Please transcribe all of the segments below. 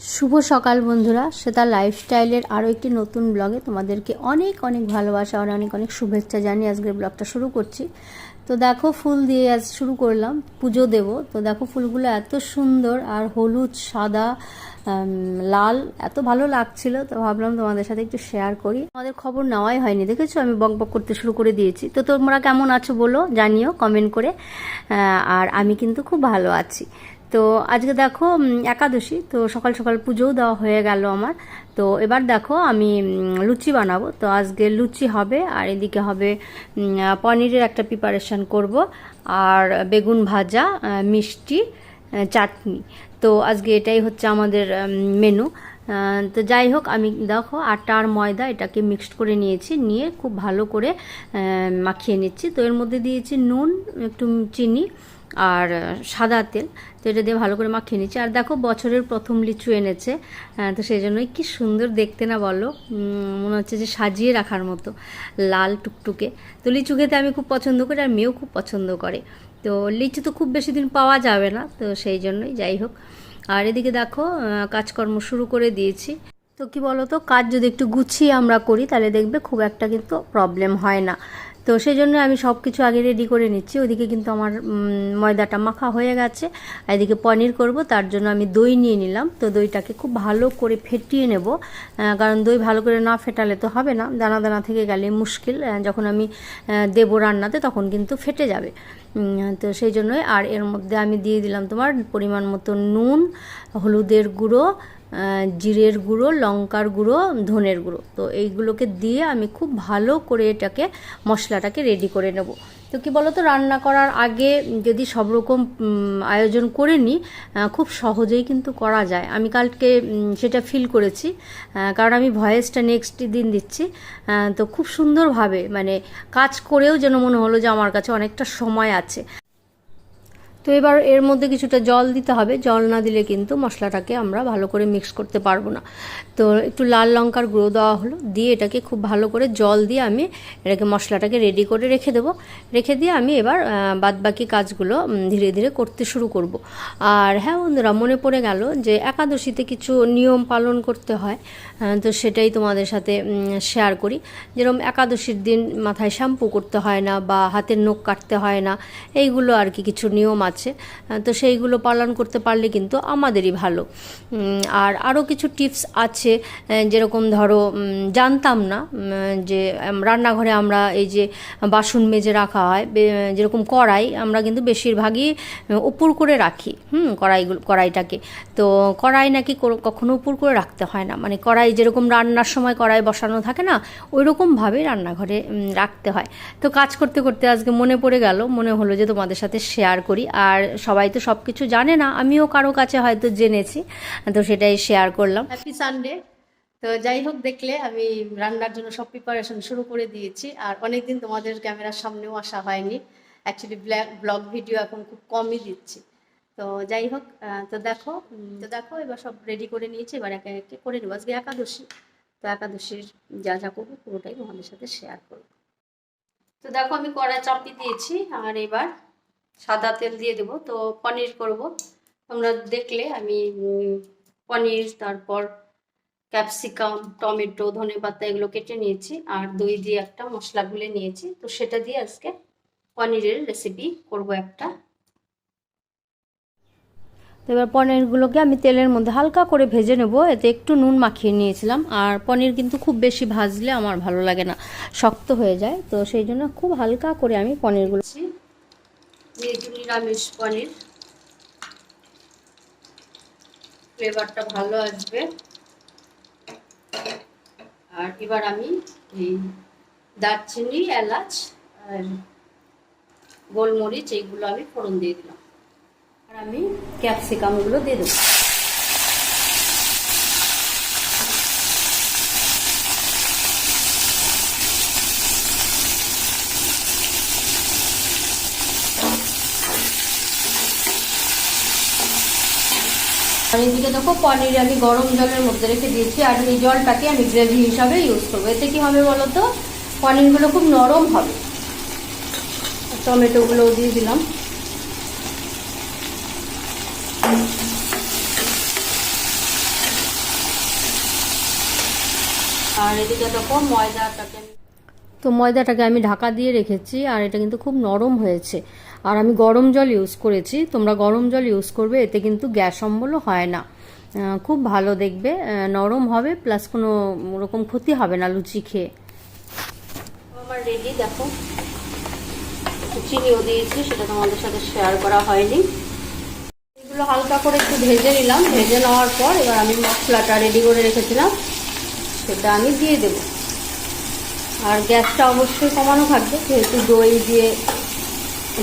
শুভ সকাল বন্ধুরা। সেটা লাইফস্টাইলের আরও একটি নতুন ব্লগে তোমাদেরকে অনেক অনেক ভালোবাসা আর অনেক অনেক শুভেচ্ছা জানিয়ে আজকের ব্লগটা শুরু করছি। তো দেখো ফুল দিয়ে আজ শুরু করলাম, পুজো দেব। তো দেখো ফুলগুলো এত সুন্দর আর হলুদ, সাদা লাল, এত ভালো লাগছিল। তো ভাবলাম তোমাদের সাথে একটু শেয়ার করি। আমাদের খবর নেওয়াই হয়নি, দেখেছ? আমি বক বক করতে শুরু করে দিয়েছি। তো তোমরা কেমন আছো বলো, জানিও কমেন্ট করে। আর আমি কিন্তু খুব ভালো আছি। তো আজকে দেখো একাদশী, তো সকাল সকাল পুজোও দেওয়া হয়ে গেল আমার। তো এবার দেখো, আমি লুচি বানাবো। তো আজকে লুচি হবে, আর এদিকে হবে পনিরের একটা প্রিপারেশন করব। আর বেগুন ভাজা মিষ্টি চাটনি। তো আজকে এটাই হচ্ছে আমাদের মেনু তো যাই হোক, আমি দেখো আটা আর ময়দা এটাকে মিক্সড করে নিয়েছি, নিয়ে খুব ভালো করে মাখিয়ে নিচ্ছি। তো এর মধ্যে দিয়েছি নুন, একটু চিনি আর সাদা তেল, তো এটা দিয়ে ভালো করে মাখিয়ে নিচ্ছি। আর দেখো, বছরের প্রথম লিচু এনেছে তো সেই জন্যই কি সুন্দর দেখতে না বলো মনে হচ্ছে যে সাজিয়ে রাখার মতো, লাল টুকটুকে। তো লিচু খেতে আমি খুব পছন্দ করি আর মেয়েও খুব পছন্দ করে। তো লিচু তো খুব বেশি দিন পাওয়া যাবে না, তো সেই জন্যই যাই হোক। আর এদিকে দেখো কাজকর্ম শুরু করে দিয়েছি। তো কি বলতো কাজ যদি একটু গুছিয়ে আমরা করি, তাহলে দেখবে খুব একটা কিন্তু প্রবলেম হয় না। তো সেই জন্য আমি সব কিছু আগে রেডি করে নিচ্ছি। ওইদিকে কিন্তু আমার ময়দাটা মাখা হয়ে গেছে। এদিকে পনির করব, তার জন্য আমি দই নিয়ে নিলাম। তো দইটাকে খুব ভালো করে ফেটিয়ে নেব। কারণ দই ভালো করে না ফেটালে তো হবে না। দানা দানা থেকে গেলে মুশকিল। যখন আমি দেবো রান্নাতে তখন কিন্তু ফেটে যাবে। তো সেই জন্যই আর এর মধ্যে আমি দিয়ে দিলাম তোমার পরিমাণ মতো নুন, হলুদের গুঁড়ো জিরের গুঁড়ো, লঙ্কার গুঁড়ো, ধনের গুঁড়ো। তো এইগুলোকে দিয়ে আমি খুব ভালো করে এটাকে, মশলাটাকে রেডি করে নেব। তো কি বলতো, রান্না করার আগে যদি সব রকম আয়োজন করে নিই খুব সহজেই কিন্তু করা যায়। আমি কালকে সেটা ফিল করেছি কারণ আমি ভয়েসটা নেক্সট দিন দিচ্ছি তো খুব সুন্দরভাবে মানে কাজ করেও যেন মনে হলো যে আমার কাছে অনেকটা সময় আছে। তো এবার এর মধ্যে কিছুটা জল দিতে হবে। জল না দিলে কিন্তু মশলাটাকে আমরা ভালো করে মিক্স করতে পারব না। তো একটু লাল লঙ্কার গুঁড়ো দেওয়া হলো। দিয়ে এটাকে খুব ভালো করে জল দিয়ে আমি এটাকে মশলাটাকে রেডি করে রেখে দেবো। রেখে দিয়ে আমি এবার বাদ বাকি কাজগুলো ধীরে ধীরে করতে শুরু করব। আর হ্যাঁ বন্ধুরা, মনে পড়ে গেল যে একাদশীতে কিছু নিয়ম পালন করতে হয় তো সেটাই তোমাদের সাথে শেয়ার করি। যেরকম একাদশীর দিন মাথায় শ্যাম্পু করতে হয় না বা হাতের নখ কাটতে হয় না, এইগুলো আর কি কিছু নিয়ম আছে। তো সেইগুলো পালন করতে পারলে কিন্তু আমাদেরই ভালো। আর আরও কিছু টিপস আছে যেরকম ধরো জানতাম না যে রান্নাঘরে আমরা এই যে বাসন মেজে রাখা হয় যেরকম কড়াই, আমরা কিন্তু বেশিরভাগই উপর করে রাখি, হুম, কড়াইগুলো, কড়াইটাকে। তো কড়াই নাকি কখনো উপর করে রাখতে হয় না। মানে কড়াই যেরকম রান্নার সময় কড়াই বসানো থাকে না ওই রকমভাবেই রান্নাঘরে রাখতে হয়। তো কাজ করতে করতে আজকে মনে পড়ে গেল, মনে হলো যে তোমাদের সাথে শেয়ার করি। আর সবাই তো সব কিছু জানে না, আমিও কারও কাছে হয়তো জেনেছি, তো সেটাই শেয়ার করলাম। হ্যাপি সানডে তো যাই হোক, দেখলে আমি রান্নার জন্য সব প্রিপারেশন শুরু করে দিয়েছি, আর অনেকদিন তোমাদের ক্যামেরার সামনেও আসা হয়নি। অ্যাকচুয়ালি ব্ল্যাক ব্লগ ভিডিও এখন খুব কমই দিচ্ছি। তো যাই হোক তো দেখো তো দেখো, এবার সব রেডি করে নিয়েছি, এবার একে একে করে নেব। আজকে একাদশী, তো একাদশীর যা যা করব পুরোটাই তোমাদের সাথে শেয়ার করব। তো দেখো, আমি কড়া চাপি দিয়েছি, আর এবার সাদা তেল দিয়ে দেবো। তো পনির করব। তোমরা দেখলে আমি পনির, তারপর ক্যাপসিকাম, টমেটো, ধনে পাতা এগুলো কেটে নিয়েছি। আর দই দিয়ে একটা মশলা গুলে নিয়েছি। তো সেটা দিয়ে আজকে পনিরের রেসিপি করব একটা। তো এবার পনিরগুলোকে আমি তেলের মধ্যে হালকা করে ভেজে নেব। এতে একটু নুন মাখিয়ে নিয়েছিলাম। আর পনির কিন্তু খুব বেশি ভাজলে আমার ভালো লাগে না। শক্ত হয়ে যায়। তো সেই জন্য খুব হালকা করে আমি পনিরগুলো যেহেতু নিরামিষ পনির। ফ্লেভারটা ভালো আসবে। আর এবার আমি এই দারচিনি, এলাচ আর গোলমরিচ, এইগুলো আমি ফোড়ন দিয়ে দিলাম। আর আমি ক্যাপসিকামগুলো দিয়ে দেবো। আর এদিকে দেখো, পনির আমি গরম জলের মধ্যে রেখে দিয়েছি, আর এই জলটাকে আমি গ্রেভি হিসাবে ইউজ করব। এতে কি হবে বলতো? তো পনিরগুলো খুব নরম হবে। টমেটোগুলোও দিয়ে দিলাম। আর এদিকে দেখো, ময়দাটাকে তো ময়দাটাকে আমি ঢাকা দিয়ে রেখেছি, আর এটা কিন্তু খুব নরম হয়েছে। আর আমি গরম জল ইউজ করেছি। তোমরা গরম জল ইউজ করবে, এতে কিন্তু গ্যাস অম্বলও হয় না। খুব ভালো দেখবে। নরম হবে প্লাস কোনো রকম ক্ষতি হবে না লুচি খেয়ে। আমার রেডি, দেখো। চিনিও দিয়েছি, সেটা তোমাদের সাথে শেয়ার করা হয়নি। এগুলো হালকা করে একটু ভেজে নিলাম। ভেজে নেওয়ার পর এবার আমি মশলাটা রেডি করে রেখেছিলাম। সেটা আমি দিয়ে দেব। আর গ্যাসটা অবশ্যই কমানো থাকবে, যেহেতু দই দিয়ে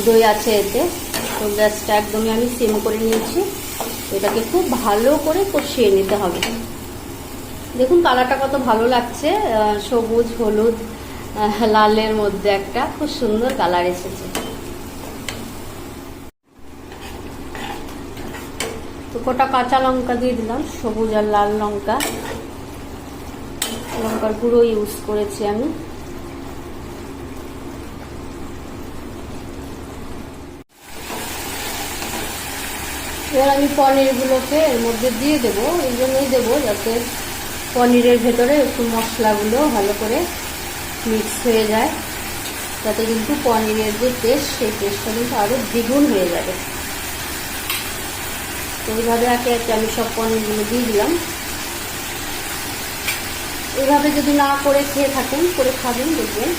দই আছে এতে। তো গ্যাসটা একদমই আমি সিম করে নিয়েছি। এটাকে খুব ভালো করে কষিয়ে নিতে হবে। দেখুন, কালারটা কত ভালো লাগছে। সবুজ, হলুদ লালের মধ্যে একটা খুব সুন্দর কালার এসেছে। তো গোটা কাঁচা লঙ্কা দিয়ে দিলাম, সবুজ আর লাল লঙ্কা। লঙ্কার গুঁড়ো ইউজ করেছি আমি। এবার আমি পনিরগুলোকে এর মধ্যে দিয়ে দেবো, এই জন্যই দেবো যাতে পনিরের ভেতরে একটু মশলাগুলো ভালো করে মিক্স হয়ে যায় তাতে কিন্তু পনিরের যে টেস্ট সেই টেস্টটা কিন্তু আরও দ্বিগুণ হয়ে যাবে। তো এইভাবে একে একে আমি সব পনিরগুলো দিয়ে দিলাম। এইভাবে যদি না করে খেয়ে থাকেন, করে খাবেন, দেখবেন।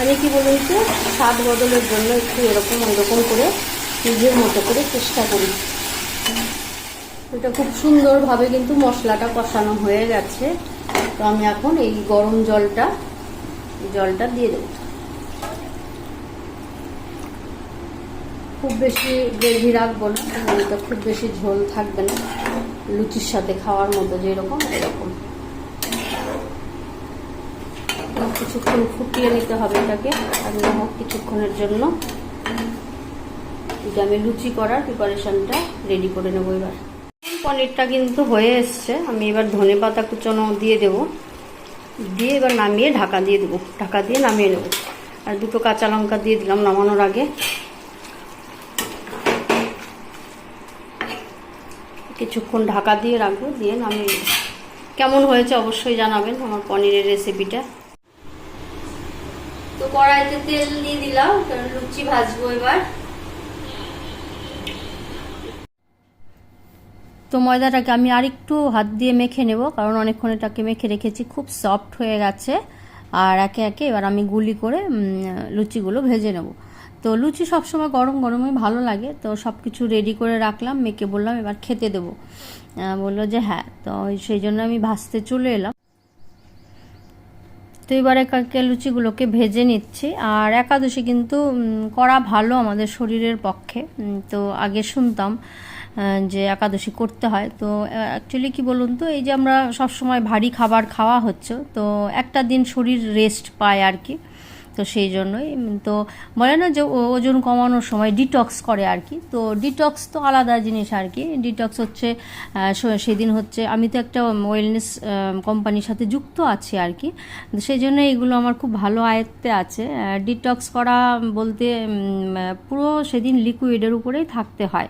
আমি কি বলুন তো, স্বাদ বদলের জন্য একটু এরকম ওইরকম করে নিজের মতো করে চেষ্টা করি এটা খুব সুন্দরভাবে কিন্তু মশলাটা কষানো হয়ে গেছে। তো আমি এখন এই গরম জলটা জলটা দিয়ে দেবো। খুব বেশি গ্রেভি রাখব না এটা খুব বেশি ঝোল থাকবে না। লুচির সাথে খাওয়ার মতো যেরকম এরকম কিছুক্ষণ ফুটিয়ে নিতে হবে এটাকে, আর কিছুক্ষণের জন্য এটা আমি লুচি করার প্রিপারেশনটা রেডি করে নেব এবার। পনিরটা কিন্তু হয়ে এসছে। আমি এবার ধনে পাতা কুচনো দিয়ে দেব। দিয়ে এবার নামিয়ে ঢাকা দিয়ে দেবো। ঢাকা দিয়ে নামিয়ে নেব। আর দুটো কাঁচা লঙ্কা দিয়ে দিলাম নামানোর আগে। কিছুক্ষণ ঢাকা দিয়ে রাখব, দিয়ে নামিয়ে কেমন হয়েছে অবশ্যই জানাবেন আমার পনিরের রেসিপিটা তো কড়াইতে তেল দিয়ে দিলাম, কারণ লুচি ভাজবো এবার। তো ময়দাটাকে আমি আরেকটু হাত দিয়ে মেখে নেব, কারণ অনেকক্ষণ এটাকে মেখে রেখেছি, খুব সফট হয়ে গেছে। আর একে একে এবার আমি গুলি করে লুচিগুলো ভেজে নেব। তো লুচি সবসময় গরম গরমই ভালো লাগে, তো সব কিছু রেডি করে রাখলাম, মেখে বললাম এবার খেতে দেবো। বলল যে হ্যাঁ তো সেই জন্য আমি ভাজতে চলে এলাম। তো এবারে কাকে লুচিগুলোকে ভেজে নিচ্ছি। আর একাদশী কিন্তু করা ভালো আমাদের শরীরের পক্ষে। তো আগে শুনতাম যে একাদশী করতে হয়। তো অ্যাকচুয়ালি কি বলুন তো, এই যে আমরা সবসময় ভারী খাবার খাওয়া হচ্ছে, তো একটা দিন শরীর রেস্ট পায় আর কি। তো সেই জন্যই তো বলে না যে ওজন কমানোর সময় ডিটক্স করে আর কি। তো ডিটক্স তো আলাদা জিনিস আর কি। ডিটক্স হচ্ছে সেদিন হচ্ছে, আমি তো একটা ওয়েলনেস কোম্পানির সাথে যুক্ত আছি আর কি। সেই জন্য এগুলো আমার খুব ভালো আয়ত্তে আছে। ডিটক্স করা বলতে পুরো সেদিন লিকুইডের উপরেই থাকতে হয়।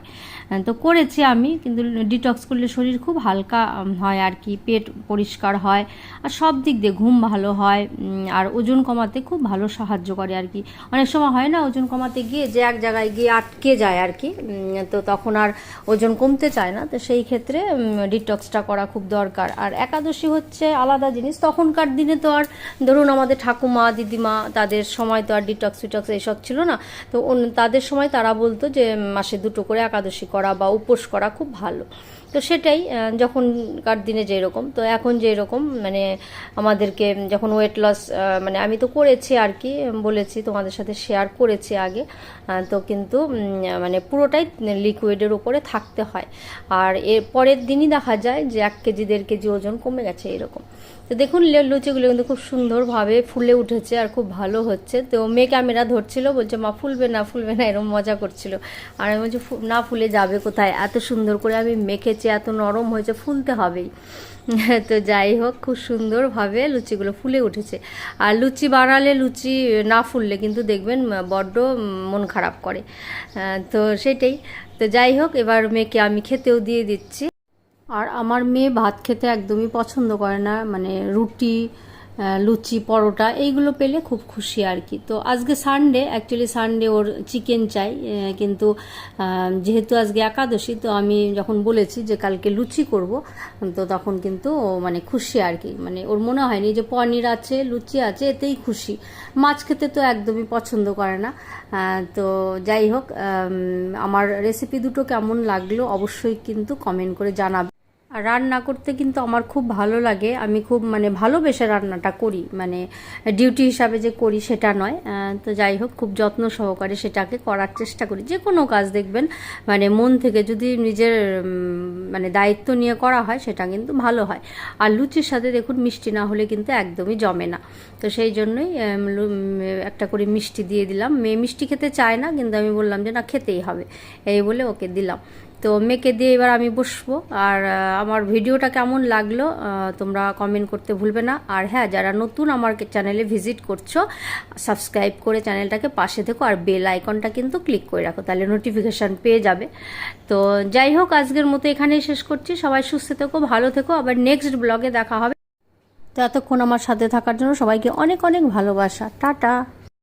তো করেছি আমি, কিন্তু ডিটক্স করলে শরীর খুব হালকা হয় আর কি, পেট পরিষ্কার হয়। আর সব দিক দিয়ে ঘুম ভালো হয় আর ওজন কমাতে খুব ভালো সাহায্য করে আর কি। অনেক সময় হয় না ওজন কমাতে গিয়ে যে এক জায়গায় গিয়ে আটকে যায় আর কি। তো তখন আর ওজন কমতে চায় না। তো সেই ক্ষেত্রে ডিটক্সটা করা খুব দরকার। আর একাদশী হচ্ছে আলাদা জিনিস। তখনকার দিনে তো আর ধরুন আমাদের ঠাকুমা, দিদিমা, তাদের সময় তো আর ডিটক্স ফিটক্স এইসব ছিল না। তো তাদের সময় তারা বলতো যে মাসে দুটো করে একাদশী করা বা উপোস করা খুব ভালো। তো সেটাই যখন যখনকার দিনে যেরকম, তো এখন যেরকম মানে আমাদেরকে যখন ওয়েট লস মানে আমি তো করেছি আর কি, বলেছি, তোমাদের সাথে শেয়ার করেছি আগে তো কিন্তু মানে পুরোটাই লিকুইডের উপরে থাকতে হয়। আর এর পরের দিনই দেখা যায় যে এক কেজি, দেড় কেজি ওজন কমে গেছে এরকম। তো দেখুন লুচিগুলো কিন্তু খুব সুন্দরভাবে ফুলে উঠেছে আর খুব ভালো হচ্ছে। তো মেয়ে ক্যামেরা ধরছিল, বলছে, মা, ফুলবে না ফুলবে না এরকম মজা করছিল। আর আমি বলছি, "ফু- না, ফুলে যাবে কোথায়? এত সুন্দর করে আমি মেখেছি, এত নরম হয়েছে, ফুলতে হবেই। তো যাই হোক, খুব সুন্দরভাবে লুচিগুলো ফুলে উঠেছে। আর লুচি বানালে লুচি না ফুললে কিন্তু দেখবেন বড্ড মন খারাপ করে। তো সেটাই। তো যাই হোক, এবার মেয়েকে আমি খেতেও দিয়ে দিচ্ছি। আর আমার মেয়ে ভাত খেতে একদমই পছন্দ করে না মানে রুটি লুচি, পরোটা, এইগুলো পেলে খুব খুশি আর কি। তো আজকে সানডে অ্যাকচুয়ালি সানডে ওর চিকেন চাই কিন্তু যেহেতু আজকে একাদশী, তো আমি যখন বলেছি যে কালকে লুচি করব, তো তখন কিন্তু ও মানে খুশি আর কি। মানে ওর মনে হয়নি যে পনির আছে, লুচি আছে, এতেই খুশি। মাছ খেতে তো একদমই পছন্দ করে না। তো যাই হোক আমার রেসিপি দুটো কেমন লাগল অবশ্যই কিন্তু কমেন্ট করে জানাবে। আর রান্না করতে কিন্তু আমার খুব ভালো লাগে। আমি খুব মানে ভালোবেসে রান্নাটা করি। মানে ডিউটি হিসাবে যে করি সেটা নয়। তো যাই হোক, খুব যত্ন সহকারে সেটাকে করার চেষ্টা করি। যে কোনো কাজ দেখবেন মানে মন থেকে যদি নিজের মানে দায়িত্ব নিয়ে করা হয়, সেটা কিন্তু ভালো হয়। আর লুচির সাথে দেখুন, মিষ্টি না হলে কিন্তু একদমই জমে না। তো সেই জন্যই একটা করে মিষ্টি দিয়ে দিলাম। মেয়ে মিষ্টি খেতে চায় না, কিন্তু আমি বললাম যে, না, খেতেই হবে। এই বলে ওকে দিলাম। তো মেয়েকে দিয়ে এবার আমি বসবো। আর আমার ভিডিওটা কেমন লাগল তোমরা কমেন্ট করতে ভুলবে না। আর হ্যাঁ যারা নতুন আমার চ্যানেলে ভিজিট করছ সাবস্ক্রাইব করে চ্যানেলটাকে পাশে থেকো আর বেল আইকনটা কিন্তু ক্লিক করে রাখো, তাহলে নোটিফিকেশান পেয়ে যাবে। তো যাই হোক, আজকের মতো এখানেই শেষ করছি। সবাই সুস্থ থেকো, ভালো থেকো। আবার নেক্সট ব্লগে দেখা হবে। তো এতক্ষণ আমার সাথে থাকার জন্য সবাইকে অনেক অনেক ভালোবাসা। টাটা।